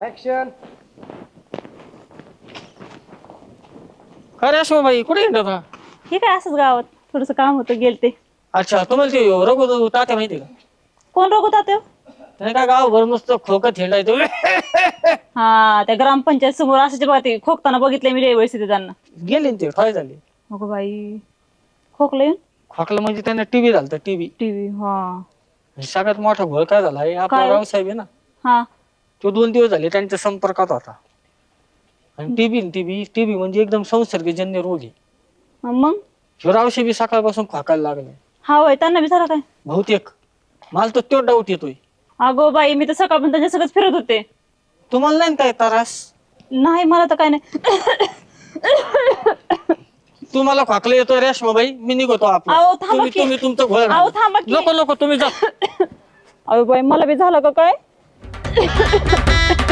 Action काय रे बाई कुठे गेला होता हे काय असंच गावात? थोडस काम होतं गेलते. अच्छा तुम्हाला ते रघु तात्या माहिती का? कोण रोग होता तो त्याने काय गावभर नुसतं खोकत हिंडायचो हा त्या ग्रामपंचायत समोर असायचे बघा ते खोकताना बघितले मी वेळेस तिथे त्यांना. गेले ना ते ठॉय झाले? अगो बाई खोकले खोकला म्हणजे त्यांना टीव्ही झालता टीव्ही. टीव्ही हा. सगळ्यात मोठा घोळ काय झाला? हे आपला काय? रावसाहेब आहे ना. हा. तो दोन दिवस झाले त्यांच्या संपर्कात होता. आणि टीबी टीबी टीबी म्हणजे एकदम संसर्गजन्य रोग. आहे मग? ह्यो रावसाहेब सकाळपासून खोकायला लागले हा होय त्यांना बी झालं काय? बहुतेक. मला तर तो डाऊट येतोय. अगो बाई मी तर सकाळपर्यंत त्यांच्या सगळंच फिरत होते. तुम्हाला नाही ना काय त्रास? नाही मला तर काय नाही. तुम्हाला खोकला येतोय रेशमाबाई मी निघतो आपण थांबा तुम्ही की. तुम्ही तुमचं घोळ अहो, थांबा की. नको नको तुम्ही जा. अगो बाई मला बी झालं का काय? Ha ha ha ha!